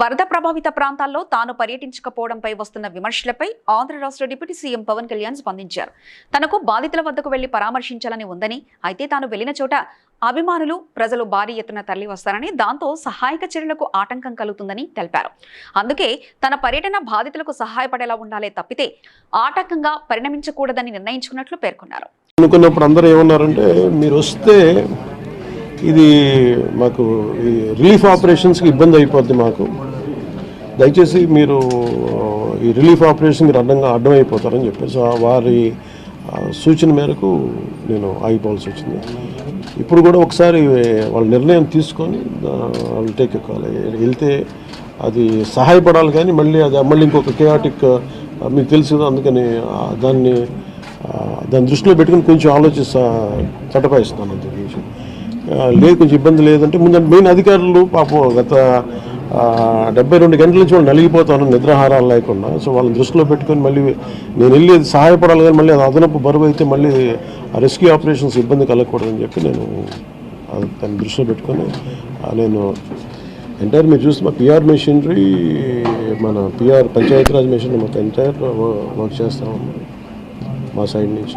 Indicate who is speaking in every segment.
Speaker 1: వరద ప్రభావిత ప్రాంతాల్లో తాను పర్యటించకపోవడంపై వస్తున్న విమర్శలపై ఆంధ్ర రాష్ట్ర డిప్యూటీ సీఎం పవన్ కళ్యాణ్ స్పందించారు. తనకు బాధితుల వద్దకు వెళ్ళి పరామర్శించాలని ఉందని అయితే తాను వెళ్ళిన చోట అభిమానులు ప్రజలు భారీ ఎత్తున తరలి వస్తారని దాంతో సహాయక చర్యలకు ఆటంకం కలుగుతుందని తెలిపారు. అందుకే తన పర్యటన బాధితులకు సహాయపడేలా ఉండాలే తప్పితే ఆటంకంగా పరిణమించకూడదని నిర్ణయించుకున్నట్లు పేర్కొన్నారు.
Speaker 2: అనుకున్నప్పుడు అందరూ ఏమన్నారంటే మీరు వస్తే ఇది మాకు ఈ రిలీఫ్ ఆపరేషన్స్కి ఇబ్బంది అయిపోద్ది మాకు. దయచేసి మీరు ఈ రిలీఫ్ ఆపరేషన్ మీరు అడ్డంగా అడ్డం అయిపోతారని చెప్పేసి ఆ వారి సూచన మేరకు నేను ఆగిపోవాల్సి వచ్చింది. ఇప్పుడు కూడా ఒకసారి వాళ్ళ నిర్ణయం తీసుకొని వాళ్ళు టేక్ కాల్ వెళ్తే అది సహాయపడాలి కానీ మళ్ళీ అది మళ్ళీ ఇంకొక కేయాటిక్ మీకు తెలుసు అందుకని దాన్ని దాని దృష్టిలో పెట్టుకుని కొంచెం ఆలోచిస్తా తటపాయిస్తున్నాను అంతే. లేదు కొంచెం ఇబ్బంది లేదంటే ముందు మెయిన్ అధికారులు పాపం గత డెబ్బై రెండు గంటల నుంచి వాళ్ళు నలిగిపోతాను నిద్రాహారాలు లేకుండా. సో వాళ్ళని దృష్టిలో పెట్టుకొని మళ్ళీ నేను వెళ్ళి అది సహాయపడాలి కానీ మళ్ళీ అది అదనపు బరువు అయితే మళ్ళీ ఆ రెస్క్యూ ఆపరేషన్స్ ఇబ్బంది కలగకూడదని చెప్పి నేను దాన్ని దృష్టిలో పెట్టుకొని నేను ఎంటైర్ మీరు చూస్తే మా పిఆర్ మెషినరీ మన పిఆర్ పంచాయతీరాజ్ మెషినరీ మొత్తం ఎంటైర్ వర్క్ చేస్తాము మా సైడ్ నుంచి.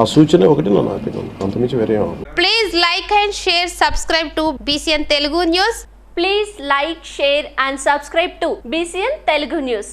Speaker 2: ఆ సూచన ఒకటి నన్ను ఆపినాను అంతమించి వేరే ఏం అవ్వదు.
Speaker 3: Please like and share, subscribe to BCN Telugu News.
Speaker 4: Please like, share and subscribe to BCN Telugu News.